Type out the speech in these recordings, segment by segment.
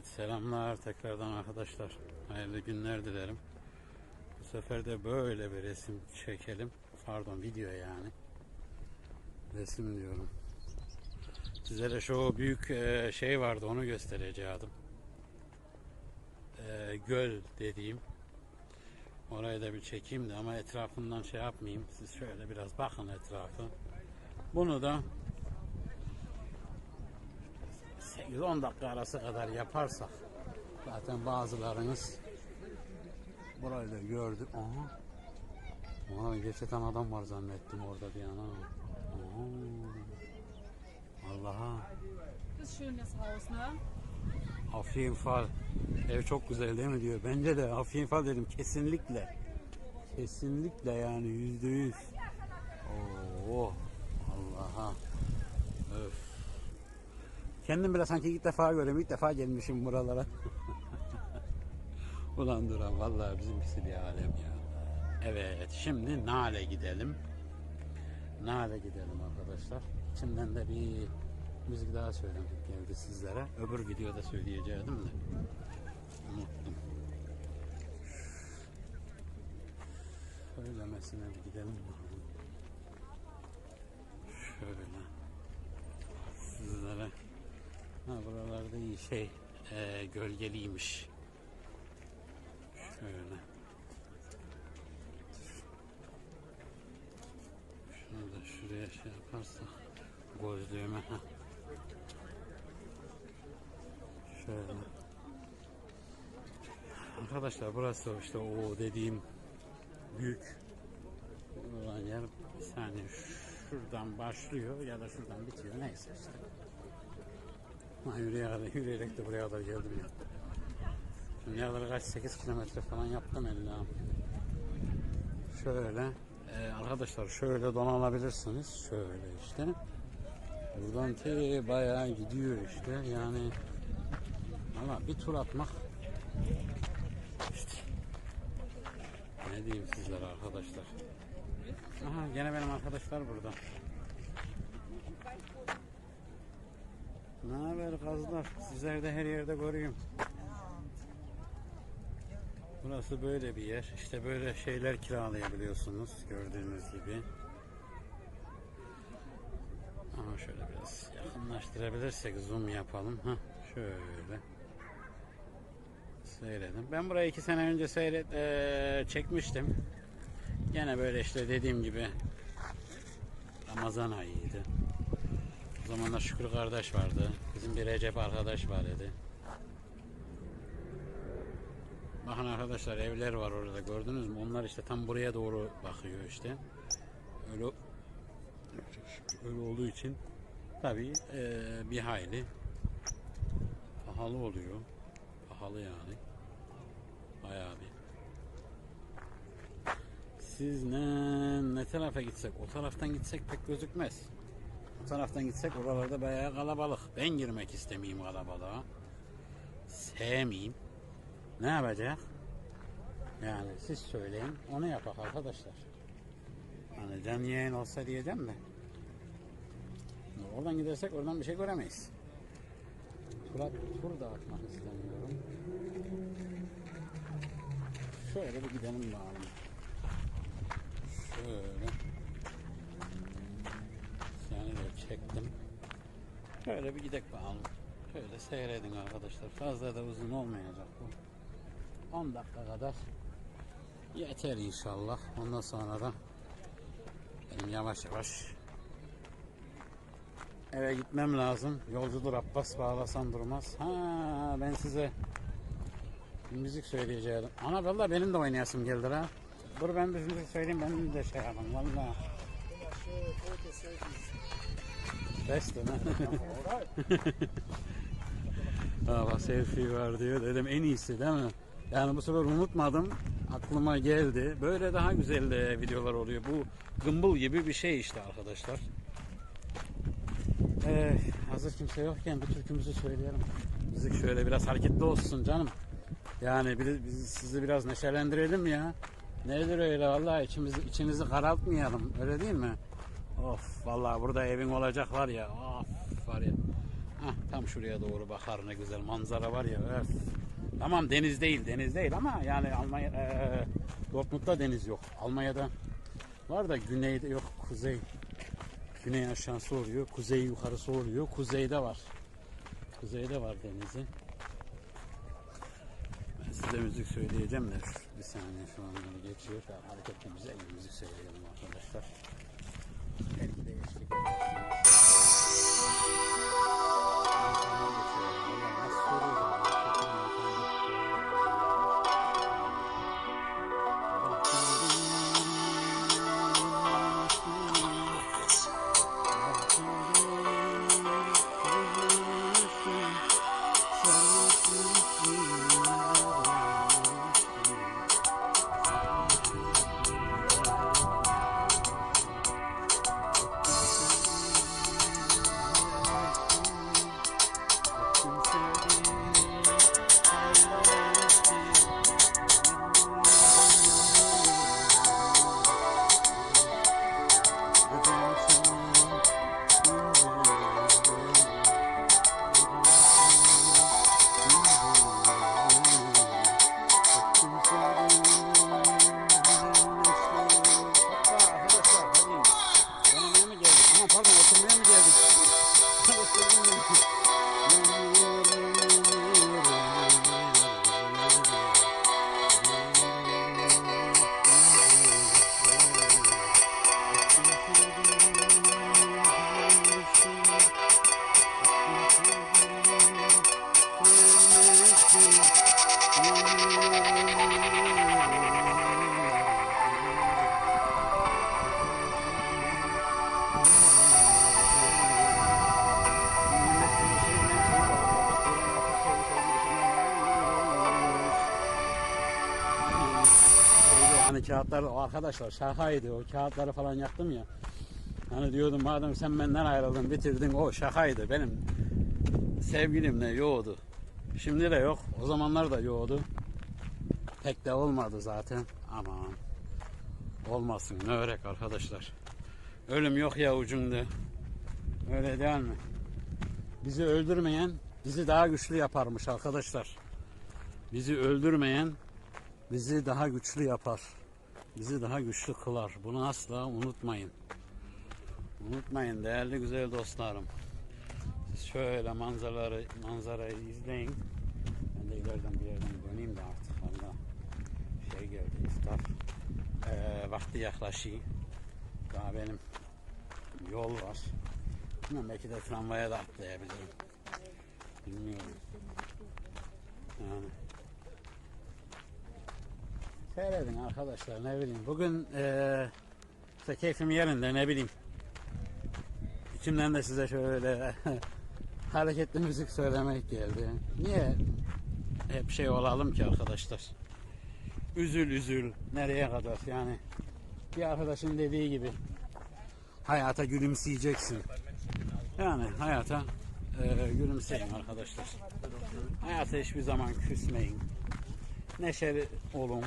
Evet selamlar tekrardan arkadaşlar. Hayırlı günler dilerim. Bu sefer de böyle bir resim çekelim. Pardon video yani. Resim diyorum. Sizlere şu büyük e, şey vardı onu göstereceğim. E, göl dediğim. Orayı da bir çekeyim de ama etrafından şey yapmayayım. Siz şöyle biraz bakın etrafı. Bunu da 8-10 dakika arası kadar yaparsak zaten bazılarınız burayı da gördü. Aha. Aha gerçekten adam var zannettim orada bir yana. Aha. Allah'a. Das ist schön, das Haus, ne? Afiyinfal. Ev çok güzel değil mi diyor. Bence de Afiyinfal dedim kesinlikle. Kesinlikle yani yüzde yüz. Oo, Allah'a. Kendim bile sanki ilk defa görüyorum. ilk defa gelmişim buralara. Ulan Duran vallahi bizimkisi bir alem ya. Evet şimdi Nale gidelim. Nale gidelim arkadaşlar. İçimden de bir müzik daha söylemek geldi sizlere. Öbür videoda söyleyeceğim de unuttum. Söylemesine gidelim. Şöyle. Sizlere. Ha buralarda iyi şey e, gölgeliymiş. Şöyle. Şunu da şuraya şey yaparsak gözlüğüme. Şöyle. Arkadaşlar burası işte o dediğim büyük olan yer bir saniye şuradan başlıyor ya da şuradan bitiyor neyse işte. Ha, yürüyerek, yürüyerek de buraya kadar geldim ya. Şimdiye kadar kaç 8 kilometre falan yaptım illa. Şöyle e, arkadaşlar şöyle donanabilirsiniz. Şöyle işte. Buradan te bayağı gidiyor işte. Yani ama bir tur atmak işte. Ne diyeyim sizlere arkadaşlar. Aha gene benim arkadaşlar burada. Ne haber kazlar? Sizler de her yerde görüyorum. Burası böyle bir yer. İşte böyle şeyler kiralayabiliyorsunuz gördüğünüz gibi. Ama şöyle biraz yakınlaştırabilirsek zoom yapalım. Ha şöyle. Seyredin. Ben burayı iki sene önce seyret eee, çekmiştim. Gene böyle işte dediğim gibi Ramazan ayıydı. O zamanlar Şükrü kardeş vardı. Bizim bir Recep arkadaş var dedi. Bakın arkadaşlar evler var orada gördünüz mü? Onlar işte tam buraya doğru bakıyor işte. Öyle öyle olduğu için tabii eee, bir hayli pahalı oluyor. Pahalı yani. Bayağı bir. Siz ne, ne tarafa gitsek? O taraftan gitsek pek gözükmez. O taraftan gitsek oralarda bayağı kalabalık. Ben girmek istemeyeyim kalabalığa. Sevmeyeyim. Ne yapacak? Yani siz söyleyin onu yapak arkadaşlar. Hani canlı yayın olsa diyeceğim de. Oradan gidersek oradan bir şey göremeyiz. Tur, tur da atmak istemiyorum. Şöyle bir gidelim bakalım. Şöyle. Yani de çektim. Şöyle bir gidek bakalım. Şöyle seyredin arkadaşlar. Fazla da uzun olmayacak bu. 10 dakika kadar yeter inşallah. Ondan sonra da benim yavaş yavaş eve gitmem lazım. Yolcudur Abbas bağlasan durmaz. Ha ben size müzik söyleyeceğim. Ana valla benim de oynayasım geldi ha. Dur ben bir müzik söyleyeyim benim de şey yapalım valla. Best mi? Ha bak selfie var diyor. Dedim en iyisi değil mi? Yani bu sefer unutmadım. Aklıma geldi. Böyle daha güzel e, videolar oluyor. Bu gımbıl gibi bir şey işte arkadaşlar. Ee, hazır kimse yokken bir türkümüzü söyleyelim. Müzik şöyle biraz hareketli olsun canım. Yani bir, biz sizi biraz neşelendirelim ya. Nedir öyle vallahi içimizi içinizi karaltmayalım. Öyle değil mi? Of vallahi burada evin olacak var ya. Of var ya. Hah, tam şuraya doğru bakar ne güzel manzara var ya. öf. Tamam deniz değil deniz değil ama yani Almanya eee Dortmund'da deniz yok. Almanya'da var da güneyde yok kuzey. Güney aşağısı oluyor. Kuzey yukarısı oluyor. Kuzeyde var. Kuzeyde var denizi. Ben size müzik söyleyeceğim de bir saniye şu an beni geçiyor. Hareketli güzel bir müzik söyleyelim arkadaşlar. Belki de kağıtlar arkadaşlar şakaydı o kağıtları falan yaktım ya. Hani diyordum madem sen benden ayrıldın bitirdin o şakaydı benim sevgilimle yoğdu. Şimdi de yok o zamanlar da yoğdu. Pek de olmadı zaten aman olmasın ne örek arkadaşlar. Ölüm yok ya ucunda. Öyle değil mi? Bizi öldürmeyen bizi daha güçlü yaparmış arkadaşlar. Bizi öldürmeyen bizi daha güçlü yapar. Bizi daha güçlü kılar. Bunu asla unutmayın. Unutmayın değerli güzel dostlarım. Siz şöyle manzaraları manzarayı izleyin. Ben de ileriden bir yerden döneyim de artık. Valla şey geldi iftar. Ee, vakti yaklaşıyor. Daha benim yol var. Bilmiyorum belki de tramvaya da atlayabilirim. Bilmiyorum. Yani Seyredin arkadaşlar ne bileyim. Bugün eee işte keyfim yerinde ne bileyim. İçimden de size şöyle hareketli müzik söylemek geldi. Niye hep şey olalım ki arkadaşlar? Üzül üzül nereye kadar yani. Bir arkadaşın dediği gibi hayata gülümseyeceksin. Yani hayata eee gülümseyin arkadaşlar. Hayata hiçbir zaman küsmeyin. Neşeli olun.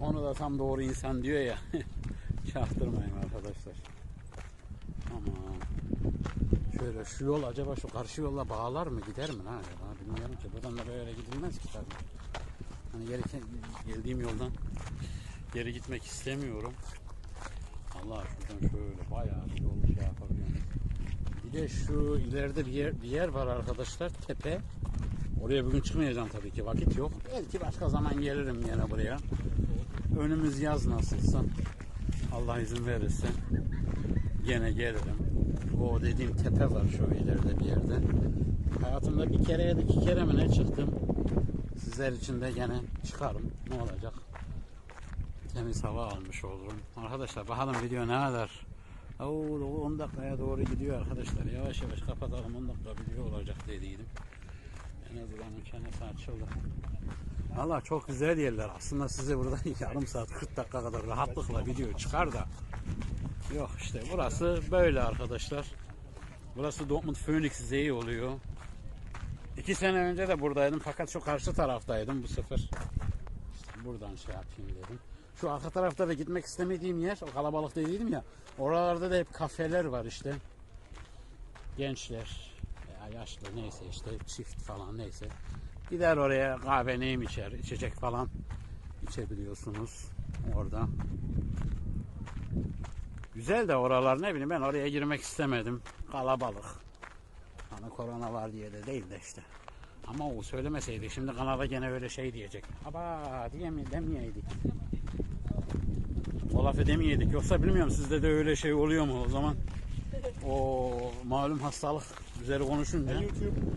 Onu da tam doğru insan diyor ya. Çaktırmayın arkadaşlar. Aman. Şöyle şu yol acaba şu karşı yolla bağlar mı gider mi lan acaba bilmiyorum ki. Buradan da böyle gidilmez ki tabii. Hani geri geldiğim yoldan geri gitmek istemiyorum. Allah şuradan şöyle bayağı bir yol şey yapabiliyorum. Bir de şu ileride bir yer, bir yer var arkadaşlar tepe. Oraya bugün çıkmayacağım tabii ki vakit yok. Belki başka zaman gelirim yine buraya. Önümüz yaz nasılsa. Allah izin verirse gene gelirim. O dediğim tepe var şu ileride bir yerde. Hayatımda bir kere ya da iki kere mi ne çıktım. Sizler için de gene çıkarım. Ne olacak? Temiz hava almış olurum. Arkadaşlar bakalım video ne kadar Oo, 10 dakikaya doğru gidiyor arkadaşlar. Yavaş yavaş kapatalım 10 dakika video olacak dediydim. En azından çenesi açıldı. Valla çok güzel yerler. Aslında size burada yarım saat 40 dakika kadar rahatlıkla video çıkar da. Yok işte burası böyle arkadaşlar. Burası Dortmund Phoenix Zey oluyor. İki sene önce de buradaydım fakat şu karşı taraftaydım bu sefer. İşte buradan şey yapayım dedim. Şu arka tarafta da gitmek istemediğim yer, o kalabalık dediydim ya. Oralarda da hep kafeler var işte. gençler veya yaşlı neyse işte çift falan neyse gider oraya kahve neyim içer içecek falan içebiliyorsunuz orada. Güzel de oralar ne bileyim ben oraya girmek istemedim. Kalabalık. Hani korona var diye de değil de işte. Ama o söylemeseydi şimdi kanala gene öyle şey diyecek. Aba diye mi demeyeydik. O laf edemeyeydik. Yoksa bilmiyorum sizde de öyle şey oluyor mu o zaman? O malum hastalık üzeri konuşunca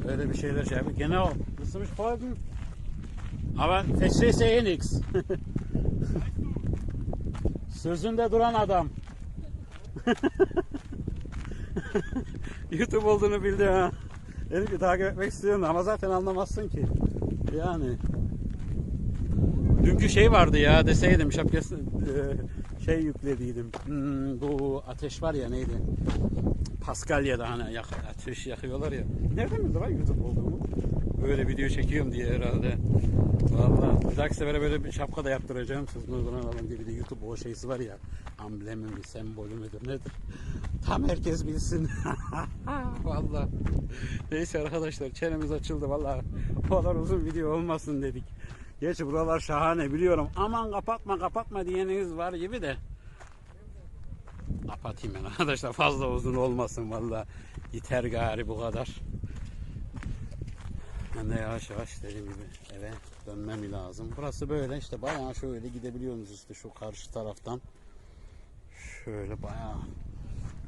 öyle bir şeyler şey yapıyor. Gene o. Nasılmış koydun? Aber verstehst du eh nix. Sözünde duran adam. YouTube olduğunu bildi ha. Dedim ki takip etmek istiyorum ama zaten anlamazsın ki. Yani. Dünkü şey vardı ya deseydim şapkası e, şey yüklediydim. Hmm, bu ateş var ya neydi? Paskalya'da hani yak, ateş yakıyorlar ya. Nereden bildi lan YouTube olduğumu? Böyle video çekiyorum diye herhalde. Vallahi bir dahaki sefere böyle bir şapka da yaptıracağım. Siz Nurdan Alalım diye bir de YouTube o şeysi var ya. Amblemi mi, sembolü müdür nedir? Tam herkes bilsin. Vallahi. Neyse arkadaşlar çenemiz açıldı vallahi. O kadar uzun video olmasın dedik. Gerçi buralar şahane biliyorum. Aman kapatma kapatma diyeniniz var gibi de. Kapatayım ben arkadaşlar fazla uzun olmasın valla. Yeter gari bu kadar. Ben de yavaş yavaş dediğim gibi eve dönmem lazım. Burası böyle işte bayağı şöyle gidebiliyorsunuz işte şu karşı taraftan. Şöyle bayağı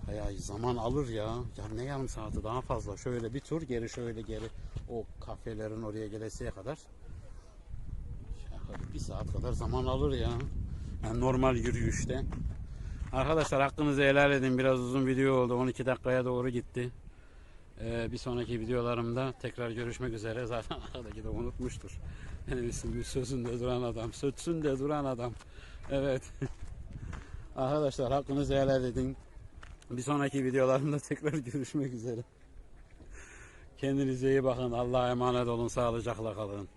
bayağı zaman alır ya. Ya ne yarım saati daha fazla. Şöyle bir tur geri şöyle geri o kafelerin oraya gelesiye kadar. Bir saat kadar zaman alır ya. Yani normal yürüyüşte. Arkadaşlar hakkınızı helal edin. Biraz uzun video oldu. 12 dakikaya doğru gitti. Ee, bir sonraki videolarımda tekrar görüşmek üzere. Zaten arkadaki de unutmuştur. Benim ismim sözünde duran adam. Sözünde duran adam. Evet. Arkadaşlar hakkınızı helal edin. Bir sonraki videolarımda tekrar görüşmek üzere. Kendinize iyi bakın. Allah'a emanet olun. Sağlıcakla kalın.